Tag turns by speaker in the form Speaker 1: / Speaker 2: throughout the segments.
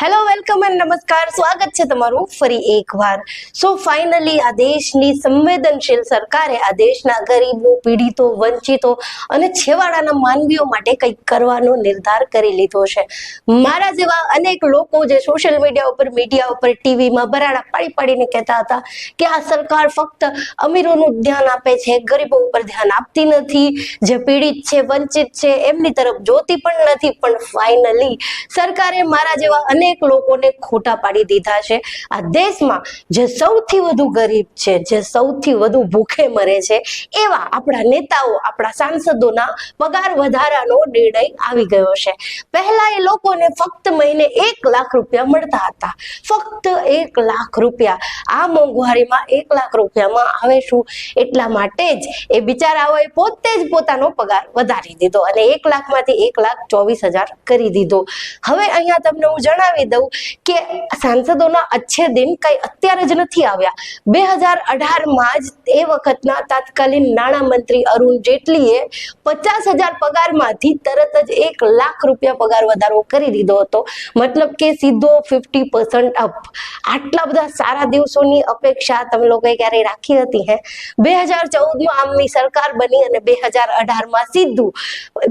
Speaker 1: Hello welcome and નમસ્કાર સ્વાગત છે તમારું ફરી એકવાર સો ફાઇનલી આ દેશની સંવેદનશીલ સરકારે આ દેશના ગરીબો, પીડિતો, વંચિતો અને છેવાડાના માનવીઓ માટે કંઈક કરવાનો નિર્ધાર કરી લીધો છે. મારા જેવા અનેક લોકો જે સોશિયલ મીડિયા ઉપર મીડિયા ઉપર ટીવીમાં બરાડા પાડી પાડીને કહેતા હતા કે આ સરકાર ફક્ત અમીરોનું ધ્યાન આપે છે, ગરીબો ઉપર ધ્યાન આપતી નથી, જે પીડિત છે, વંચિત છે, એમની તરફ જોતી પણ નથી. પણ ફાઇનલી સરકારે મારા જેવા અનેક લોકોને ખોટા પાડી દીધા છે. આ દેશમાં જે સૌથી વધુ ગરીબ છે, જે સૌથી વધુ ભૂખે મરે છે, એવા આપણા નેતાઓ, આપણા સાંસદોના પગાર વધારાનો નિર્ણય આવી ગયો છે. પહેલા એ લોકોને ફક્ત મહિને એક લાખ રૂપિયા મળતા હતા. ફક્ત એક લાખ રૂપિયા. આ મોંઘવારીમાં એક લાખ રૂપિયામાં આવે શું? એટલા માટે જ એ બિચારાઓએ પોતે જ પોતાનો પગાર વધારી દીધો અને એક લાખમાંથી એક લાખ ચોવીસ હજાર કરી દીધો. હવે અહીંયા તમને હું જણાવી દઉં કે સાંસદોના અચ્છે દિન કઈ અત્યારે જ નથી આવ્યા. બે હજાર જ એ વખતના તાત્કાલિન નાણામંત્રી અરુણ જેટલીએ પચાસ પગારમાંથી તરત જ એક લાખ રૂપિયા પગાર વધારો કરી દીધો હતો. મતલબ કે સીધો ફિફ્ટી અપ આટલા બધા સારા દિવસોની અપેક્ષા તમે લોકોએ ક્યારે રાખી હતી હે? બે હજાર ચૌદમાં આમની સરકાર બની અને બે હજાર અઢારમાં સીધું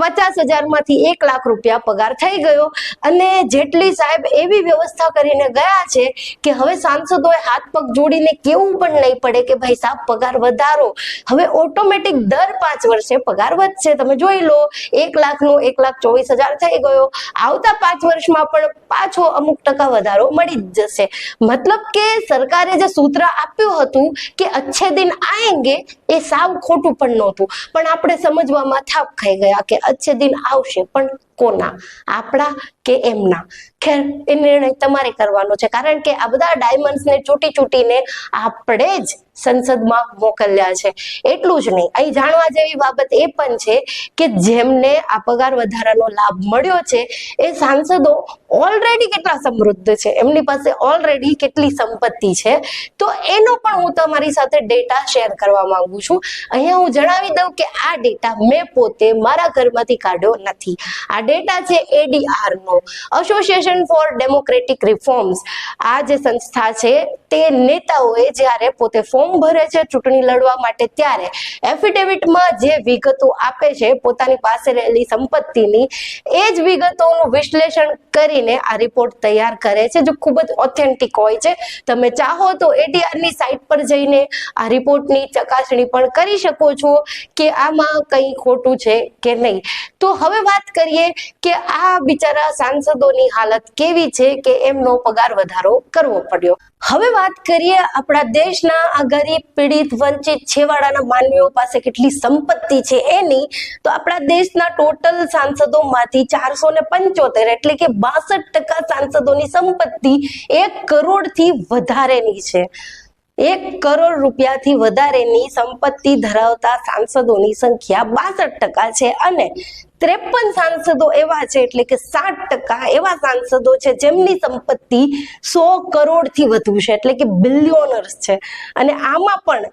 Speaker 1: પચાસ હજારમાંથી એક લાખ રૂપિયા પગાર થઈ ગયો. અને જેટલી સાહેબ એવી વ્યવસ્થા કરીને ગયા છે કે હવે સાંસદોએ હાથ પગ જોડીને કેવું પણ નહીં પડે કે ભાઈ સાહેબ, પગાર વધારો. હવે ઓટોમેટિક દર પાંચ વર્ષે પગાર વધશે. તમે જોઈ લો, એક લાખનો એક લાખ ચોવીસ હજાર થઈ ગયો. આવતા પાંચ વર્ષમાં પણ પાછો અમુક ટકા વધારો મળી જ જશે. મતલબ કે સરકારે જે સૂત્ર આપ્યું હતું કે અચ્છે દિન આએંગે એ સાવ ખોટું પણ નહોતું. પણ આપણે સમજવામાં થાપ ખાઈ ગયા કે અચ્છે દિન આવશે. પણ કોના? આપણા કે એમના? ખેર, એ નિર્ણય તમારે કરવાનો છે. કારણ કે આ બધા ડાયમંડ્સને ચૂંટી ચૂંટીને આપણે જ સંસદમાં મોકલ્યા છે. એટલું જ નહીં, અહીં જાણવા જેવી બાબત એ પણ છે કે જેમને આ પગાર વધારાનો લાભ મળ્યો છે, એ સાંસદો ઓલરેડી કેટલા સમૃદ્ધ છે, એમની પાસે ઓલરેડી કેટલી સંપત્તિ છે, તો એનો પણ હું તમારી સાથે ડેટા શેર કરવા માંગુ છું. અહીંયા હું જણાવી દઉં કે આ ડેટા મેં પોતે મારા ઘરમાંથી કાઢ્યો નથી. આ ડેટા છે એડીઆર નો. એસોસિએશન ફોર ડેમોક્રેટિક રિફોર્મ્સ આ જે સંસ્થા છે તે નેતાઓએ જ્યારે પોતે ફોર્મ ભરે છે ચૂંટણી લડવા માટે, ત્યારે એફિડેવિટમાં જે વિગતો આપે છે, પોતાની પાસે રહેલી સંપત્તિની, એ જ વિગતોનું વિશ્લેષણ કરીને આ રિપોર્ટ તૈયાર કરે છે, જે ખૂબ જ ઓથેન્ટિક હોય છે. તમે ચાહો તો એટીઆરની સાઇટ પર જઈને આ રિપોર્ટની ચકાસણી પણ કરી શકો છો કે આમાં કંઈ ખોટું છે કે નહીં. તો હવે વાત કરીએ કે આ બિચારા સાંસદોની હાલત કેવી છે કે એમનો પગાર વધારો કરવો પડ્યો. હવે વાત કરીએ આપણા દેશના આ ગરીબ, પીડિત, વંચિત છેવાડાના માનવીઓ પાસે કેટલી સંપત્તિ છે એની, તો આપણા દેશના ટોટલ સાંસદોમાંથી ચારસો ને પંચોતેર એટલે કે બાસઠ ટકા સાંસદોની સંપત્તિ એક કરોડથી વધારેની છે. એક કરોડ રૂપિયાથી વધારેની સંપત્તિ ધરાવતા સાંસદોની સંખ્યા બાસઠ ટકા છે અને ત્રેપન સાંસદો એવા છે એટલે કે સાત ટકા એવા સાંસદો છે જેમની સંપત્તિ સો કરોડથી વધુ છે એટલે કે બિલિયોનર્સ છે. અને આમાં પણ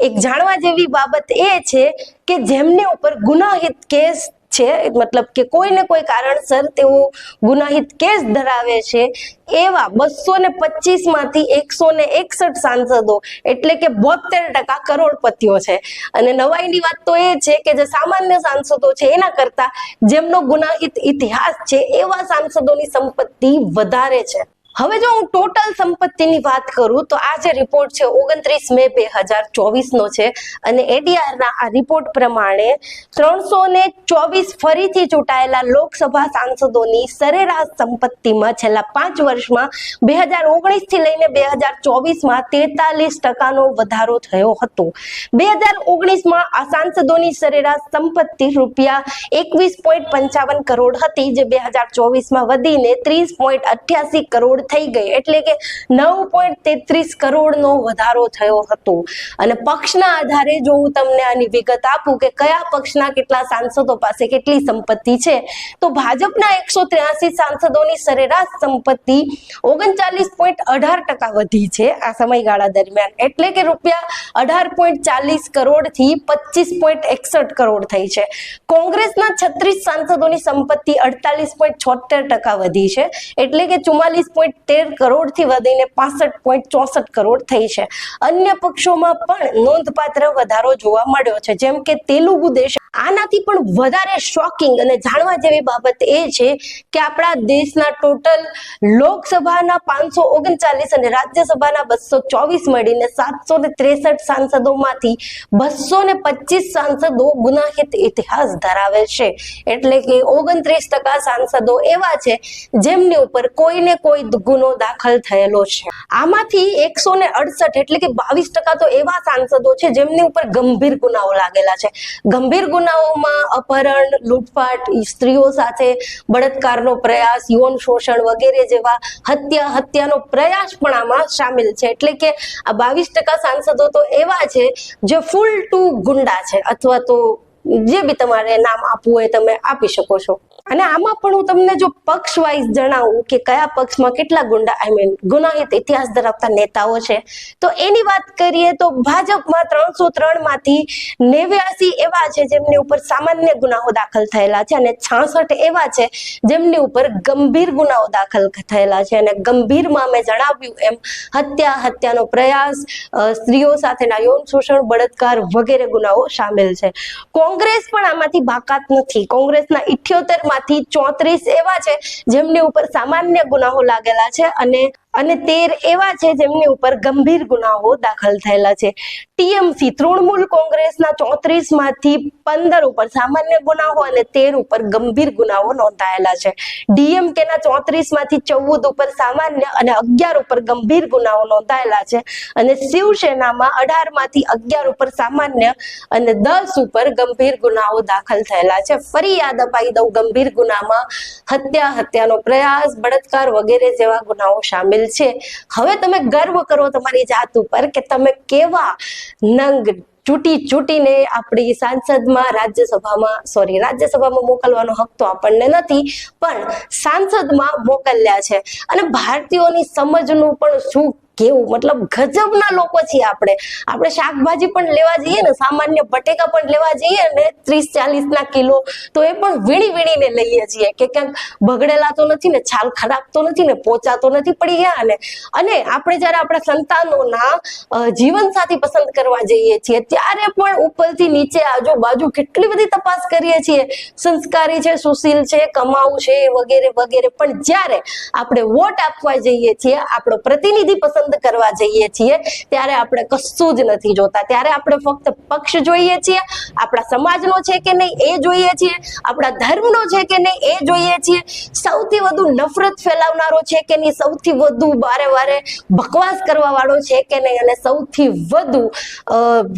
Speaker 1: એક જાણવા જેવી બાબત એ છે કે જેમની ઉપર ગુનાહિત કેસ છે? મતલબ કે કોઈ ને કોઈ કારણસર તેઓ ગુનાહિત કેસ ધરાવે છે? એવા બસો ને પચીસમાંથી એકસો ને એકસઠ સાંસદો, એટલે કે બોતેર ટકા કરોડપતિઓ છે. અને નવાઈની વાત તો એ છે કે જે સામાન્ય સાંસદો છે, એના કરતા જેમનો ગુનાહિત ઇતિહાસ છે, એવા સાંસદોની સંપત્તિ વધારે છે. હવે જો હું ટોટલ સંપત્તિની વાત કરું, તો આ જે રિપોર્ટ છે, ઓગણત્રીસ મે બે હજાર ચોવીસનો છે. અને એડીઆરના આ રિપોર્ટ પ્રમાણે ત્રણસો ને ચોવીસ ફરીથી ચૂંટાયેલા લોકસભા સાંસદોની સરેરાશ સંપત્તિમાં છેલ્લા પાંચ વર્ષમાં બે હજાર ઓગણીસથી લઈને બે હજાર ચોવીસમાં તેતાલીસ ટકાનો વધારો થયો હતો. બે હજાર ઓગણીસમાં આ સાંસદોની સરેરાશ સંપત્તિ રૂપિયા એકવીસ પોઈન્ટ પંચાવન કરોડ હતી, જે બે હજાર ચોવીસમાં વધીને ત્રીસ પોઈન્ટ અઠ્યાસી કરોડ થઈ ગઈ. એટલે કે નવ પોઈન્ટ તેત્રીસ કરોડનો વધારો થયો હતો. અને પક્ષના આધારે જો હું તમને આની વિગત આપું કે કયા પક્ષના કેટલા સાંસદો પાસે કેટલી સંપત્તિ છે, તો ભાજપના એકસો ત્ર્યાસી સાંસદોની સરેરાશ સંપત્તિ ઓગણચાલીસ પોઈન્ટ અઢાર ટકા વધી છે આ સમયગાળા દરમિયાન. એટલે કે રૂપિયા અઢાર પોઈન્ટ ચાલીસ કરોડથી પચીસ પોઈન્ટ એકસઠ કરોડ થઈ છે. કોંગ્રેસના છત્રીસ સાંસદોની સંપત્તિ અડતાલીસ પોઈન્ટ છોતેર ટકા વધી છે. એટલે કે ચુમ્માલીસ પોઈન્ટ તેર કરોડથી વધીને પાસઠ પોઈન્ટ ચોસઠ કરોડ થઈ છે. અન્ય પક્ષોમાં પણ નોંધપાત્ર વધારો જોવા મળ્યો છે. જેમ કે તેલુગુ દેશ આનાથી પણ વધારે શોકિંગ અને જાણવા જેવી બાબત એ છે કે આપણા દેશના ટોટલ લોકસભાના પાંચસો ઓગણચાલીસ અને રાજ્યસભાના બસો ચોવીસ મળીને સાતસો ને ત્રેસઠ સાંસદોમાંથી બસો ને પચીસ સાંસદો ગુનાહિત ઇતિહાસ ધરાવે છે. એટલે કે ઓગણત્રીસ ટકા સાંસદો એવા છે જેમની ઉપર કોઈને કોઈ ગુનો દાખલ થયેલો છે. આમાંથી એકસો ને અડસઠ એટલે કે બાવીસ ટકા તો એવા સાંસદો છે જેમની ઉપર ગંભીર ગુનાઓ લાગેલા છે. ગંભીર ગુનાઓમાં અપહરણ, લૂંટફાટ, સ્ત્રીઓ સાથે બળાત્કારનો પ્રયાસ, યૌન શોષણ વગેરે જેવા હત્યા, હત્યાનો પ્રયાસ પણ આમાં સામેલ છે. એટલે કે આ બાવીસ ટકા સાંસદો તો એવા છે જે ફૂલ ટુ ગુંડા છે. અથવા તો જે બી તમારે નામ આપવું હોય તમે આપી શકો છો. અને આમાં પણ હું તમને જો પક્ષ વાઇઝ જણાવું કે કયા પક્ષમાં કેટલા ગુંડા આઈ મીન ગુનાહિત ઇતિહાસ ધરાવતા નેતાઓ છે, તો એની વાત કરીએ તો ભાજપમાં ત્રણસો ત્રણમાંથી નેવ્યાસી એવા છે જેમની ઉપર સામાન્ય ગુનાઓ દાખલ થયેલા છે અને છાસઠ એવા છે જેમની ઉપર ગંભીર ગુનાઓ દાખલ થયેલા છે. અને ગંભીરમાં મેં જણાવ્યું એમ, હત્યા, હત્યાનો પ્રયાસ સ્ત્રીઓ સાથેના યૌન શોષણ, બળાત્કાર વગેરે ગુનાઓ સામેલ છે. કોંગ્રેસ પણ આમાંથી બાકાત નથી. કોંગ્રેસના ઇઠ્યોતેર માંથી ચોત્રીસ એવા છે જેમની ઉપર સામાન્ય ગુનાઓ લાગેલા છે અને અને તેર એવા છે જેમની ઉપર ગંભીર ગુનાઓ દાખલ થયેલા છે. ટીએમસી તૃણમૂલ કોંગ્રેસના ચોત્રીસમાંથી પંદર ઉપર સામાન્ય ગુનાઓ અને તેર ઉપર ગંભીર ગુનાઓ નોંધાયેલા છે. ડીએમકે ના ચોત્રીસમાંથી ચૌદ ઉપર સામાન્ય અને અગિયાર ઉપર ગંભીર ગુનાઓ નોંધાયેલા છે. અને શિવસેનામાં અઢારમાંથી અગિયાર ઉપર સામાન્ય અને દસ ઉપર ગંભીર ગુનાઓ દાખલ થયેલા છે. ફરી યાદ અપાઈ દઉં ગંભીર ગુનામાં હત્યા, હત્યાનો પ્રયાસ, બળાત્કાર વગેરે જેવા ગુનાઓ સામેલ છે. હવે તમે ગર્વ કરો તમારી જાત ઉપર કે તમે કેવા નંગ ચૂંટી ચૂંટીને આપણી સાંસદમાં રાજ્યસભામાં સોરી રાજ્યસભામાં મોકલવાનો હક તો આપણને નથી, પણ સાંસદમાં મોકલ્યા છે. અને ભારતીયોની સમજનું પણ શું કેવું? મતલબ ગજબના લોકો છીએ આપણે. આપણે શાકભાજી પણ લેવા જઈએ ને, સામાન્ય બટેકા પણ લેવા જઈએ ને, ત્રીસ ચાલીસ ના કિલો, તો એ પણ વીણી વીણીને લઈએ છીએ. કે ક્યાંક બગડેલા તો નથી ને, છાલ ખરાબ તો નથી ને પોચા તો નથી, પડી ગયા ને. અને આપણે જયારે આપણા સંતાનોના જીવન સાથી પસંદ કરવા જઈએ છીએ, ત્યારે પણ ઉપરથી નીચે આજુબાજુ કેટલી બધી તપાસ કરીએ છીએ. સંસ્કારી છે, સુશીલ છે, કમાવું છે, વગેરે વગેરે. પણ જ્યારે આપણે વોટ આપવા જઈએ છીએ, આપણો પ્રતિનિધિ પસંદ કરવા જઈએ છીએ, ત્યારે આપણે કશું જ નથી જોતા. ત્યારે આપણે ફક્ત પક્ષ જોઈએ છીએ, આપણા સમાજનો છે કે નહીં એ જોઈએ છીએ, આપણા ધર્મનો છે કે નહીં એ જોઈએ છીએ. સૌથી વધુ નફરત ફેલાવનારો છે કે નહીં, સૌથી વધુ વારે વારે બકવાસ કરવા વાળો છે કે નહીં, અને સૌથી વધુ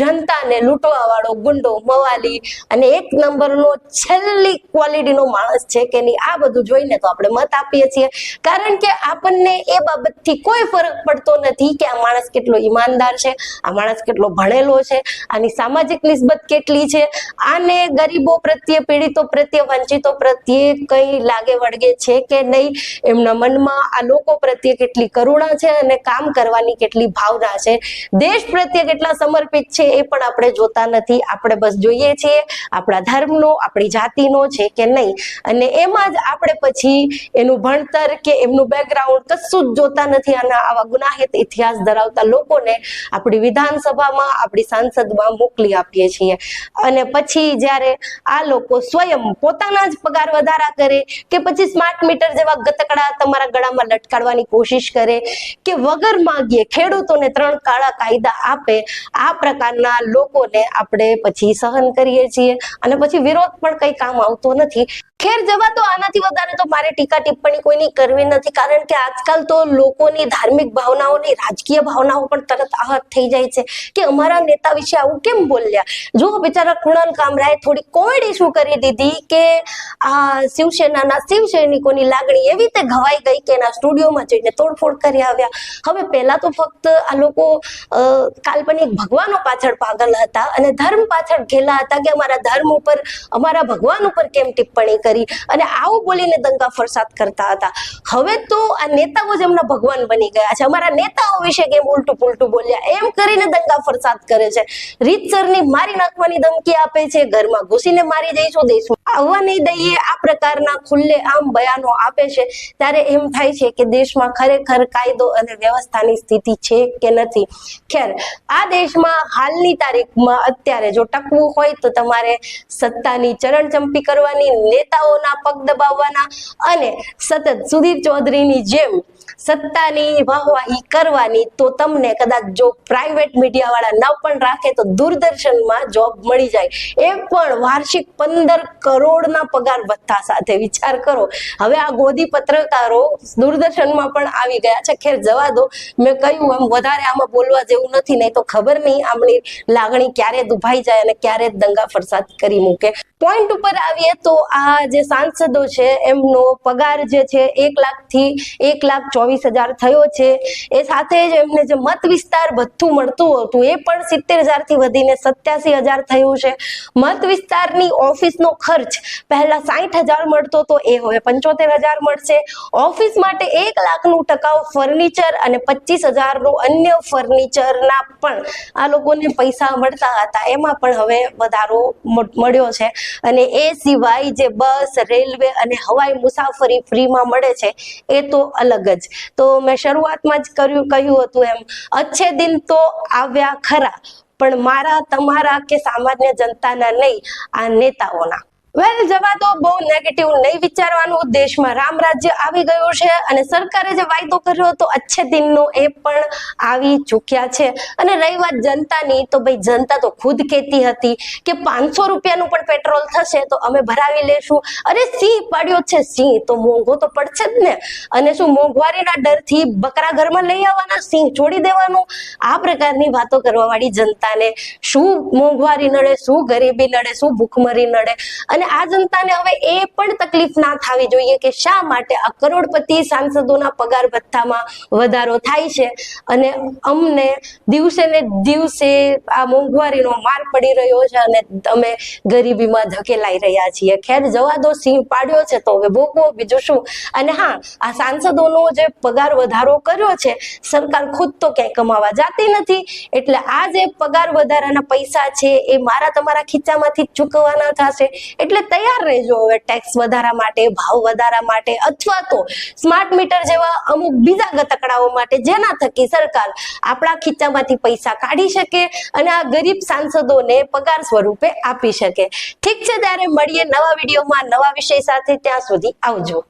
Speaker 1: જનતાને લૂંટવા વાળો ગુંડો, મવાલી અને એક નંબરનો છેલ્લી ક્વોલિટીનો માણસ છે કે નહીં, આ બધું જોઈને તો આપણે મત આપીએ છીએ. કારણ કે આપણને એ બાબતથી કોઈ ફરક પડતો નથી કે આ માણસ કેટલો ઈમાનદાર છે, આ માણસ કેટલો ભણેલો છે, આની સામાજિક નિસ્બત કેટલી છે, આને ગરીબો પ્રત્યે, પીડિતો પ્રત્યે, વંચિતો પ્રત્યે કઈ લાગે વળગે છે કે નહીં, એમના મનમાં આ લોકો પ્રત્યે કેટલી કરુણા છે અને કામ કરવાની કેટલી ભાવના છે. દેશ પ્રત્યે કેટલા સમર્પિત છે એ પણ આપણે જોતા નથી. આપણે બસ જોઈએ છીએ આપણા ધર્મનો, આપણી જાતિનો છે કે નહીં. અને એમાં જ આપણે પછી એનું ભણતર કે એમનું બેકગ્રાઉન્ડ કશું જ જોતા નથી અને આવા ગુનાહિત ઇતિહાસ ધરાવતા લોકોને આપણી વિધાનસભામાં, આપણી સાંસદમાં મોકલી આપીએ છીએ. અને પછી જ્યારે આ લોકો સ્વયં પોતાના જ પગાર વધારા કરે કે પછી સ્માર્ટ મીટર જેવા ગતકડા તમારા ગળામાં લટકાડવાની કોશિશ કરે કે વગર માંગીએ ખેડૂતોને ત્રણ કાળા કાયદા આપે, આ પ્રકારના લોકોને આપણે પછી સહન કરીએ છીએ. અને પછી વિરોધ પણ કઈ કામ આવતો નથી. ખેર જવા તો આનાથી વધારે તો મારે ટીકા ટિપ્પણી કોઈની કરવી નથી. કારણ કે આજકાલ તો લોકોની ધાર્મિક ભાવનાઓ ભાવનાઓ રાજકીય ભાવનાઓ પણ તરત આહત થઈ જાય છે. કે અમારા નેતા વિશે આવું કેમ બોલ્યા? જો બિચારા કુણાલ કામરાએ થોડી કોમેડી શું કરી દીધી કે આ શિવસેનાના શિવ સૈનિકોની લાગણી એવી રીતે ઘવાઈ ગઈ કે એના સ્ટુડિયોમાં જઈને તોડફોડ કરી આવ્યા. હવે પહેલા તો ફક્ત આ લોકો કાલ્પનિક ભગવાનો પાછળ પાગલ હતા અને ધર્મ પાછળ ઘેલા હતા કે અમારા ધર્મ ઉપર, અમારા ભગવાન ઉપર કેમ ટિપ્પણી કરી અને આવું બોલીને દંગા ફરસાદ કરતા હતા. હવે તો આ નેતાઓ જ એમના ભગવાન બની ગયા છે. અમારા નેતાઓ વિશે કેમ ઉલટું પુલટું બોલ્યા? એમ કરીને દંગા ફરસાદ કરે છે. રીતસરની મારી નાખવાની ધમકી આપે છે. ઘરમાં ઘૂસીને મારી જઈશું દેશમાં આવવા નહીં દઈએ. આ પ્રકારના ખુલ્લે આમ બયાનો આપે છે. ત્યારે એમ થાય છે કે દેશમાં ખરેખર કાયદો અને વ્યવસ્થાની સ્થિતિ છે કે નથી? ખેર, આ દેશમાં હાલની તારીખમાં અત્યારે જો ટકવું હોય તો તમારે સત્તાની ચરણચંપી કરવાની, નેતાઓના પગ દબાવવાના અને સતત સુધીર ચૌધરીની જેમ સત્તાની વાહવાહી કરવાની તો તમને કદાચ જો પ્રાઇવેટ મીડિયા વાળા ન પણ રાખે તો દૂરદર્શનમાં જોબ મળી જાય. એ પણ વાર્ષિક પંદર કરોડના પગાર વધતા સાથે વિચાર કરો. હવે આ ગોદી પત્રકારો દૂરદર્શનમાં પણ આવી ગયા છે. ખેર જવા દો. મેં કહ્યું એમ વધારે આમાં બોલવા જેવું નથી, નહીં તો ખબર નહીં આમની લાગણી ક્યારે દુભાઈ જાય અને ક્યારે દંગા ફરસાદ કરી મૂકે. પોઈન્ટ ઉપર આવીએ તો આ જે સાંસદો છે, એમનો પગાર જે છે, એક લાખથી એક લાખ ચોવીસ હજાર થયો છે. એ સાથે જ એમને જે મત વિસ્તાર બધું મળતું હતું, એ પણ સિત્તેર હજારથી વધીને સત્યાસી હજાર થયું છે. મત વિસ્તારની ઓફિસનો ખર્ચ પહેલા સાઠ હજાર મળતો તો એ હવે પંચોતેર હજાર મળશે. ઓફિસ માટે એક લાખનું ટકાઉ ફર્નિચર અને પચીસ હજારનું અન્ય ફર્નિચરના પણ આ લોકોને પૈસા મળતા હતા. એમાં પણ હવે વધારો મળ્યો છે. અને એ સિવાય જે બસ, રેલવે અને હવાઈ મુસાફરી ફ્રીમાં મળે છે, એ તો અલગ જ તો મેં શરૂઆતમાં જ કર્યું, કહ્યું હતું એમ, અચ્છે દિન તો આવ્યા ખરા, પણ મારા, તમારા કે સામાન્ય જનતાના નહીં, આ નેતાઓના. વેલ જવા તો બહુ નેગેટિવ નહીં વિચારવાનું. દેશમાં રામ રાજ્ય આવી ગયું છે અને સરકારે જે વાયદો કર્યો હતો, અચ્છે દિનનો એ પણ આવી ચૂક્યા છે. અને રહી વાત જનતાની, તો ભાઈ જનતા તો ખુદ કહેતી હતી કે પાંચસો રૂપિયાનું પણ પેટ્રોલ થશે તો અમે ભરાવી લેશું. અરે સિંહ પાડ્યો છે સિંહ, તો મોંઘો તો પડશે જ ને. અને શું મોંઘવારીના ડરથી બકરા ઘરમાં લઈ આવવાના? સિંહ છોડી દેવાનું? આ પ્રકારની વાતો કરવા વાળી જનતાને શું મોંઘવારી નડે, શું ગરીબી નડે, શું ભૂખમરી નડે? અને આ જનતાને હવે એ પણ તકલીફ ના થવી જોઈએ કે શા માટે આ કરોડપતિ સાંસદોના પગાર ભથ્થામાં વધારો થાય છે. અને અમને દિવસે ને દિવસે આ મોંઘવારીનો માર પડી રહ્યો છે અને અમે ગરીબીમાં ધકેલાઈ રહ્યા છીએ. ખેર જવા દો, સિંહ પાડ્યો છે તો હવે ભોગવો બીજું શું? અને હા, આ સાંસદોનો જે પગાર વધારો કર્યો છે, સરકાર ખુદ તો ક્યાંય કમાવા જાતી નથી. એટલે આ જે પગાર વધારાના પૈસા છે, એ મારા તમારા ખીચામાંથી ચૂકવવાના થશે. એટલે તૈયાર રહેજો હવે ટેક્સ વધારા માટે, ભાવ વધારા માટે અથવા તો સ્માર્ટ મીટર જેવા અમુક બીજા ગતકડાઓ માટે જેના થકી સરકાર આપણા ખીચામાંથી પૈસા કાઢી શકે અને આ ગરીબ સાંસદોને પગાર સ્વરૂપે આપી શકે. ઠીક છે, ત્યારે મળીએ નવા વિડીયોમાં નવા વિષય સાથે. ત્યાં સુધી આવજો.